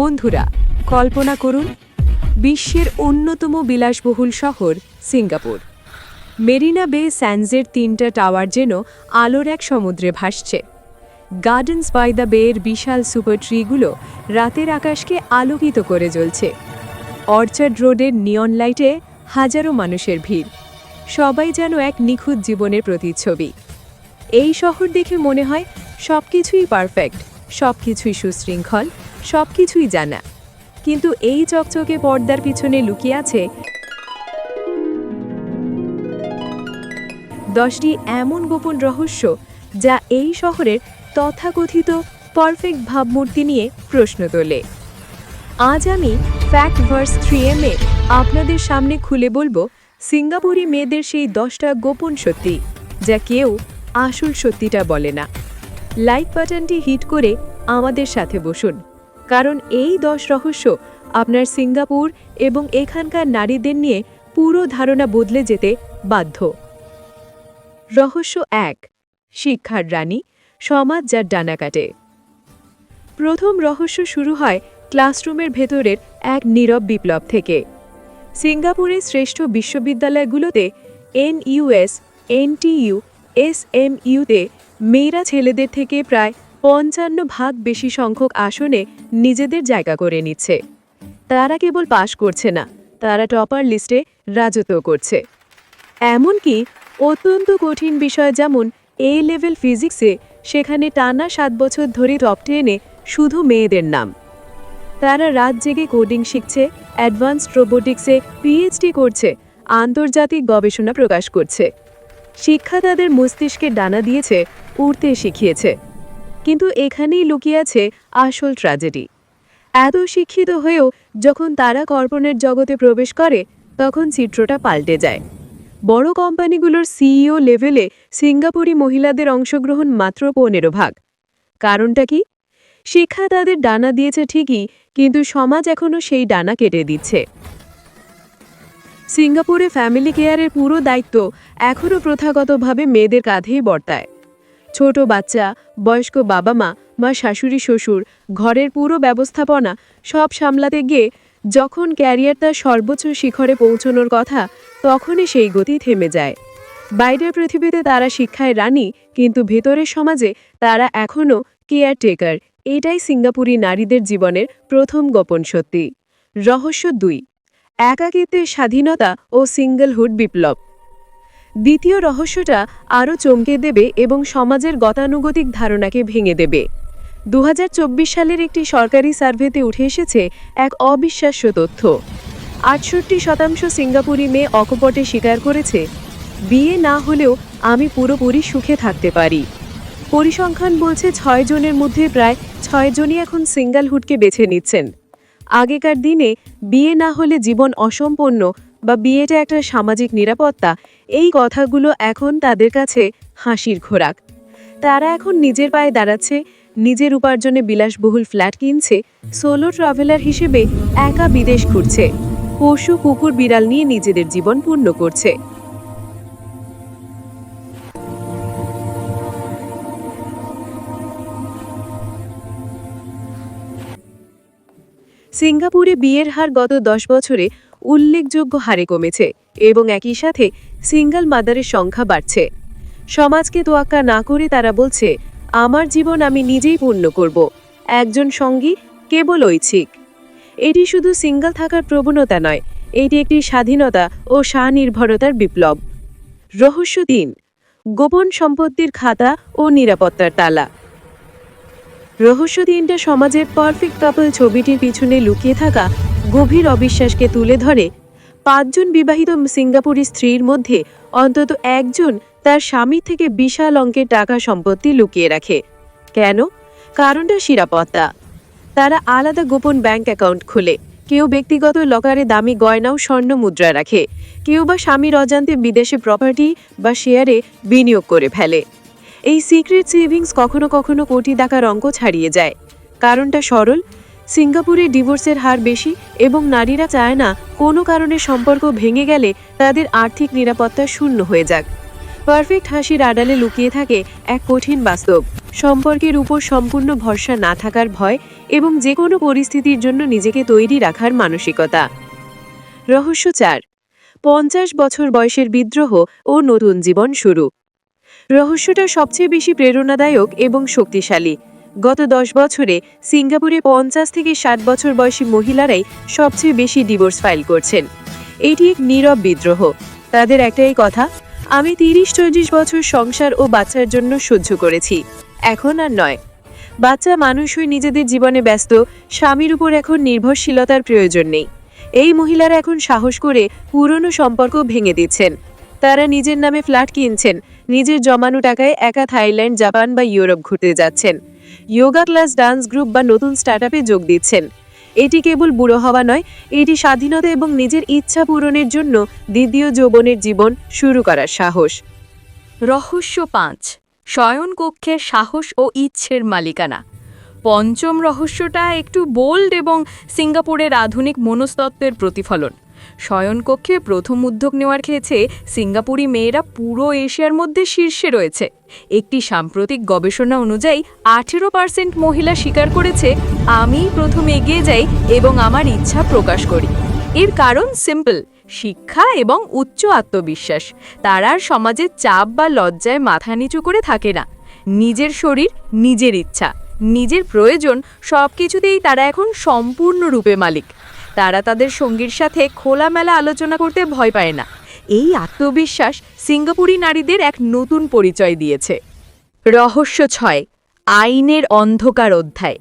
বন্ধুরা, কল্পনা করুন, বিশ্বের অন্যতম বিলাসবহুল শহর সিঙ্গাপুর। মেরিনা বে স্যান্ডসের তিনটা টাওয়ার যেন আলোর এক সমুদ্রে ভাসছে। গার্ডেন্স বাই দ্য বেয়ের বিশাল সুপার ট্রিগুলো রাতের আকাশকে আলোকিত করে জ্বলছে। অর্চার্ড রোডের নিয়ন লাইটে হাজারো মানুষের ভিড়। সবাই যেন এক নিখুঁত জীবনের প্রতিচ্ছবি। এই শহর দেখে মনে হয় সব কিছুই পারফেক্ট সব কিছুই সুশৃঙ্খল সব কিছুই জানা। কিন্তু এই চকচকে পর্দার পিছনে লুকিয়ে আছে দশটি এমন গোপন রহস্য যা এই শহরের তথাকথিত পারফেক্ট ভাবমূর্তি নিয়ে প্রশ্ন তোলে। আজ আমি fact verse three M A আপনাদের সামনে খুলে বলব, সিঙ্গাপুরি মেয়েদের সেই দশটা গোপন সত্যি, যা কেউ আসল সত্যিটা বলে না। লাইক বাটনটি হিট করে আমাদের সাথে বসুন। কারণ এই দশ রহস্য আপনার সিঙ্গাপুর এবং এখানকার নারীদের নিয়ে পুরো ধারণা বদলে যেতে বাধ্য। রহস্য এক, শিক্ষার রানী, সমাজ যার ডানা কাটে। প্রথম রহস্য শুরু হয় ক্লাসরুমের ভেতরের এক নীরব বিপ্লব থেকে। সিঙ্গাপুরের শ্রেষ্ঠ বিশ্ববিদ্যালয়গুলোতে এনইউএস, এনটিইউ, এসএমইউতে মেয়েরা ছেলেদের থেকে প্রায় পঞ্চান্ন ভাগ বেশি সংখ্যক আসনে নিজেদের জায়গা করে নিচ্ছে। তারা কেবল পাশ করছে না, তারা টপার লিস্টে রাজত্ব করছে। এমনকি অত্যন্ত কঠিন বিষয় যেমন এ লেভেল ফিজিক্সে সেখানে টানা সাত বছর ধরে টপ টেনে শুধু মেয়েদের নাম। তারা রাত জেগে কোডিং শিখছে, অ্যাডভান্সড রোবোটিক্সে পিএইচডি করছে, আন্তর্জাতিক গবেষণা প্রকাশ করছে। শিক্ষা তাদের মস্তিষ্কে ডানা দিয়েছে, উড়তে শিখিয়েছে। কিন্তু এখানেই লুকিয়ে আছে আসল ট্র্যাজেডি এত শিক্ষিত হয়েও যখন তারা কর্পণের জগতে প্রবেশ করে, তখন চিত্রটা পাল্টে যায়। বড় কোম্পানিগুলোর সিইও লেভেলে সিঙ্গাপুরি মহিলাদের অংশগ্রহণ মাত্র পনেরো ভাগ। কারণটা কি? শিক্ষা তাদের ডানা দিয়েছে ঠিকই, কিন্তু সমাজ এখনও সেই ডানা কেটে দিচ্ছে। সিঙ্গাপুরে ফ্যামিলি কেয়ারের পুরো দায়িত্ব এখনও প্রথাগতভাবে মেয়েদের কাঁধেই বর্তায়। ছোট বাচ্চা, বয়স্ক বাবা মা বা শাশুড়ি, শ্বশুর, ঘরের পুরো ব্যবস্থাপনা সব সামলাতে গিয়ে যখন ক্যারিয়ার তার সর্বোচ্চ শিখরে পৌঁছনোর কথা, তখনই সেই গতি থেমে যায়। বাইরের পৃথিবীতে তারা শিক্ষায় রানী, কিন্তু ভেতরের সমাজে তারা এখনও কেয়ারটেকার। এটাই সিঙ্গাপুরি নারীদের জীবনের প্রথম গোপন সত্যি। রহস্য দুই। একাকিত্বের স্বাধীনতা ও সিঙ্গলহুড বিপ্লব। দ্বিতীয় রহস্যটা আরও চমকে দেবে এবং সমাজের গতানুগতিক ধারণাকে ভেঙে দেবে। দু হাজার চব্বিশ সালের একটি সরকারি সার্ভেতে উঠে এসেছে এক অবিশ্বাস্য তথ্য। আটষট্টি শতাংশ সিঙ্গাপুরি মেয়ে অকপটে স্বীকার করেছে। বিয়ে না হলেও আমি পুরোপুরি সুখে থাকতে পারি। পরিসংখ্যান বলছে ছয় জনের মধ্যে প্রায় ছয় জনই এখন সিঙ্গলহুডকে বেছে নিচ্ছেন। আগেকার দিনে বিয়ে না হলে জীবন অসম্পন্ন বা বিয়েটা একটা সামাজিক নিরাপত্তা এই কথাগুলো এখন তাদের কাছে হাসির খোরাক। তারা এখন নিজের পায়ে দাঁড়াচ্ছে, নিজের উপার্জনে বিলাসবহুল ফ্ল্যাট কিনছে সোলো ট্রাভেলার হিসেবে একা বিদেশ ঘুরছে, পশু, কুকুর, বিড়াল নিয়ে নিজেদের জীবন পূর্ণ করছে। সিঙ্গাপুরে বিয়ের হার গত দশ বছরে উল্লেখযোগ্য হারে কমেছে এবং একই সাথে সিঙ্গল মাদারের সংখ্যা বাড়ছে। সমাজকে তোয়াক্কা না করে তারা বলছে, আমার জীবন আমি নিজেই পূর্ণ করব। একজন সঙ্গী কেবল ঐচ্ছিক। এটি শুধু সিঙ্গল থাকার প্রবণতা নয়, এটি একটি স্বাধীনতা ও স্বনির্ভরতার বিপ্লব। রহস্য তিন, গোপন সম্পত্তির খাতা ও নিরাপত্তার তালা। রহস্য তিনটা সমাজের পারফেক্ট কাপল ছবিটির পিছনে লুকিয়ে থাকা গভীর অবিশ্বাসকে তুলে ধরে। পাঁচজন বিবাহিত সিঙ্গাপুরি স্ত্রীর মধ্যে অন্তত একজন তার স্বামী থেকে বিশাল অঙ্কের টাকা সম্পত্তি লুকিয়ে রাখে। কেন? কারণটা নিরাপত্তা তারা আলাদা গোপন ব্যাংক অ্যাকাউন্ট খোলে। কেউ ব্যক্তিগত লকারে দামি গয়নাও স্বর্ণ মুদ্রা রাখে। কেউ বা স্বামীর অজান্তে বিদেশে প্রপার্টি বা শেয়ারে বিনিয়োগ করে ফেলে। এই সিক্রেট সেভিংস কখনো কখনো কোটি টাকার অঙ্ক ছাড়িয়ে যায়। কারণটা সরল, সিঙ্গাপুরে ডিভোর্সের হার বেশি এবং নারীরা চায় না কোনো কারণে সম্পর্ক ভেঙে গেলে তাদের আর্থিক নিরাপত্তা শূন্য হয়ে যাক। পারফেক্ট হাসির আড়ালে লুকিয়ে থাকে এক কঠিন বাস্তব। সম্পর্কের উপর সম্পূর্ণ ভরসা না থাকার ভয় এবং যে কোনো পরিস্থিতির জন্য নিজেকে তৈরি রাখার মানসিকতা। রহস্য চার, পঞ্চাশ বছর বয়সের বিদ্রোহ ও নতুন জীবন শুরু। রহস্যটা সবচেয়ে বেশি প্রেরণাদায়ক এবং শক্তিশালী। গত দশ বছরে সিঙ্গাপুরে পঞ্চাশ থেকে ষাট বছর বয়সী মহিলারাই সবচেয়ে বেশি ডিভোর্স ফাইল করছেন। এটি এক নীরব বিদ্রোহ। তাদের একটাই কথা, আমি তিরিশ চল্লিশ বছর সংসার ও বাচ্চার জন্য সহ্য করেছি। এখন আর নয়। বাচ্চা মানুষ হয়ে নিজেদের জীবনে ব্যস্ত, স্বামীর উপর এখন নির্ভরশীলতার প্রয়োজন নেই। এই মহিলারা এখন সাহস করে পুরনো সম্পর্ক ভেঙে দিচ্ছেন। তারা নিজের নামে ফ্ল্যাট কিনছেন। নিজের জমানো টাকায় একা থাইল্যান্ড, জাপান বা ইউরোপ ঘুরতে যাচ্ছেন। যোগা ক্লাস, ডান্স গ্রুপ বা নতুন স্টার্টআপে যোগ দিচ্ছেন। এটি কেবল বুড়ো হওয়া নয়, এটি স্বাধীনতা এবং নিজের ইচ্ছা পূরণের জন্য দ্বিতীয় যৌবনের জীবন শুরু করার সাহস। রহস্য পাঁচ শয়নকক্ষের সাহস ও ইচ্ছের মালিকানা। পঞ্চম রহস্যটা একটু বোল্ড এবং সিঙ্গাপুরের আধুনিক মনস্তত্ত্বের প্রতিফলন। শয়নকক্ষে প্রথম উদ্যোগ নেওয়ার ক্ষেত্রে সিঙ্গাপুরি মেয়েরা পুরো এশিয়ার মধ্যে শীর্ষে রয়েছে। একটি সাম্প্রতিক গবেষণা অনুযায়ী আঠেরো পার্সেন্ট মহিলা স্বীকার করেছে আমি প্রথম এগিয়ে যাই এবং আমার ইচ্ছা প্রকাশ করি। এর কারণ সিম্পল শিক্ষা এবং উচ্চ আত্মবিশ্বাস। তারা সমাজের চাপ বা লজ্জায় মাথা নিচু করে থাকে না। নিজের শরীর, নিজের ইচ্ছা, নিজের প্রয়োজন সব কিছুতেই তারা এখন সম্পূর্ণরূপে মালিক। তারা তাদের সঙ্গীর সাথে খোলামেলা আলোচনা করতে ভয় পায় না। এই আত্মবিশ্বাস সিঙ্গাপুরি নারীদের এক নতুন পরিচয় দিয়েছে। রহস্য ছয়, আইনের অন্ধকার অধ্যায়।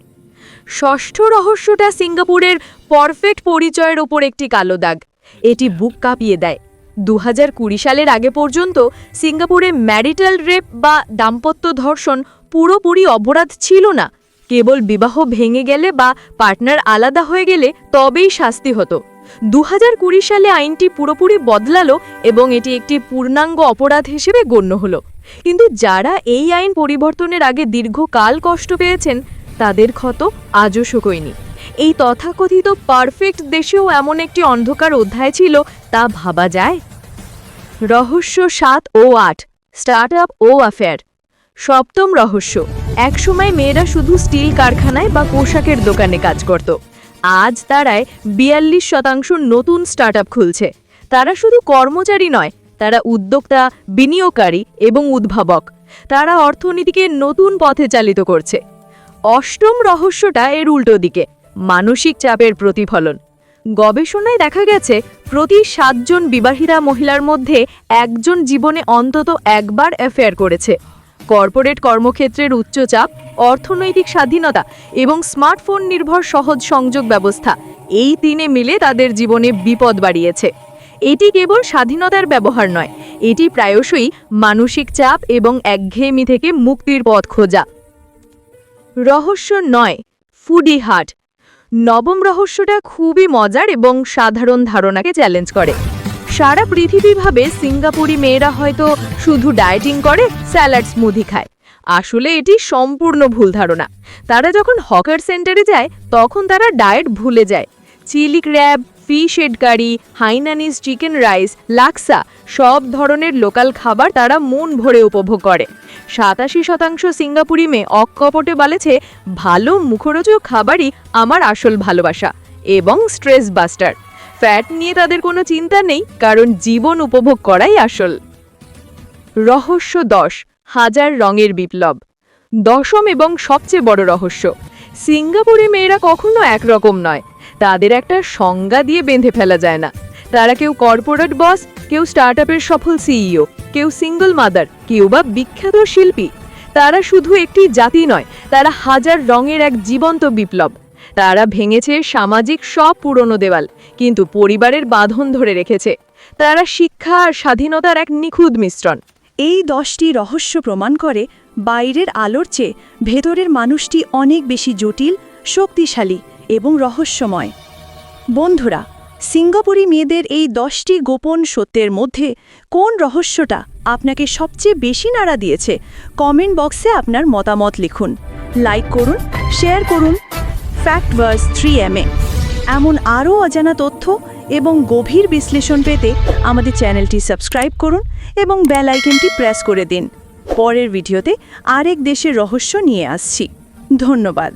ষষ্ঠ রহস্যটা সিঙ্গাপুরের পারফেক্ট পরিচয়ের ওপর একটি কালো দাগ। এটি বুক কাঁপিয়ে দেয়। দু হাজার কুড়ি সালের আগে পর্যন্ত সিঙ্গাপুরে ম্যারিটাল রেপ বা দাম্পত্য ধর্ষণ পুরোপুরি অপরাধ ছিল না। কেবল বিবাহ ভেঙে গেলে বা পার্টনার আলাদা হয়ে গেলে তবেই শাস্তি হতো। দু হাজার কুড়ি সালে আইনটি পুরোপুরি বদলালো এবং এটি একটি পূর্ণাঙ্গ অপরাধ হিসেবে গণ্য হলো। কিন্তু যারা এই আইন পরিবর্তনের আগে দীর্ঘকাল কষ্ট পেয়েছেন, তাদের ক্ষত আজও শুকোয়নি। এই তথাকথিত পারফেক্ট দেশেও এমন একটি অন্ধকার অধ্যায় ছিল, তা ভাবা যায়? রহস্য সাত ও আট, স্টার্ট আপ ও অ্যাফেয়ার সপ্তম রহস্য। একসময় মেয়েরা শুধু স্টিল কারখানায় বা পোশাকের দোকানে কাজ করত। আজ তারায় বিয়াল্লিশ শতাংশ নতুন স্টার্টআপ খুলছে। তারা শুধু কর্মচারী নয়, তারা উদ্যোক্তা, বিনিয়োগকারী এবং উদ্ভাবক। তারা অর্থনীতিকে নতুন পথে চালিত করছে। অষ্টম রহস্যটা এর উল্টো দিকে, মানসিক চাপের প্রতিফলন। গবেষণায় দেখা গেছে, প্রতি সাতজন বিবাহিতা মহিলার মধ্যে একজন জীবনে অন্তত একবার অ্যাফেয়ার করেছে। কর্পোরেট কর্মক্ষেত্রের উচ্চচাপ, অর্থনৈতিক স্বাধীনতা এবং স্মার্টফোন নির্ভর সহজ সংযোগ ব্যবস্থা, এই তিনে মিলে তাদের জীবনে বিপদ বাড়িয়েছে। এটি কেবল স্বাধীনতার ব্যবহার নয়, এটি প্রায়শই মানসিক চাপ এবং একঘেয়েমি থেকে মুক্তির পথ খোঁজা। রহস্য নয়, ফুডি হাট। নবম রহস্যটা খুবই মজার এবং সাধারণ ধারণাকে চ্যালেঞ্জ করে। সারা পৃথিবীভাবে সিঙ্গাপুরি মেয়েরা হয়তো শুধু ডায়েটিং করে, স্যালাড স্মুদি খায়। আসলে এটি সম্পূর্ণ ভুল ধারণা। তারা যখন হকার সেন্টারে যায়, তখন তারা ডায়েট ভুলে যায়। Chilli crab, fish head curry Hainanese chicken rice, laksa সব ধরনের লোকাল খাবার তারা মন ভরে উপভোগ করে। সাতাশি শতাংশ সিঙ্গাপুরি মেয়ে অকপটে বলেছে, ভালো মুখরোচক খাবারই আমার আসল ভালোবাসা এবং স্ট্রেস বাস্টার ফ্যাট নিয়ে তাদের কোনো চিন্তা নেই, কারণ জীবন উপভোগ করাই আসল। রহস্য দশ, হাজার রঙের বিপ্লব। দশম এবং সবচেয়ে বড় রহস্য, সিঙ্গাপুরে মেয়েরা কখনো একরকম নয়। তাদের একটা সংজ্ঞা দিয়ে বেঁধে ফেলা যায় না। তারা কেউ কর্পোরেট বস, কেউ স্টার্টআপের সফল সিইও, কেউ সিঙ্গল মাদার, কেউ বা বিখ্যাত শিল্পী। তারা শুধু একটি জাতি নয়, তারা হাজার রঙের এক জীবন্ত বিপ্লব। তারা ভেঙেছে সামাজিক সব পুরনো দেওয়াল, কিন্তু পরিবারের বাঁধন ধরে রেখেছে। তারা শিক্ষা আর স্বাধীনতার এক নিখুঁত মিশ্রণ। এই দশটি রহস্য প্রমাণ করে বাইরের আলোর চেয়ে ভেতরের মানুষটি অনেক বেশি জটিল, শক্তিশালী এবং রহস্যময়। বন্ধুরা, সিঙ্গাপুরি মেয়েদের এই দশটি গোপন সত্যের মধ্যে কোন রহস্যটা আপনাকে সবচেয়ে বেশি নাড়া দিয়েছে? কমেন্ট বক্সে আপনার মতামত লিখুন। লাইক করুন, শেয়ার করুন fact verse three M A এমন আরও অজানা তথ্য এবং গভীর বিশ্লেষণ পেতে আমাদের চ্যানেলটি সাবস্ক্রাইব করুন এবং বেল আইকনটি প্রেস করে দিন। পরের ভিডিওতে আরেক দেশের রহস্য নিয়ে আসছি। ধন্যবাদ।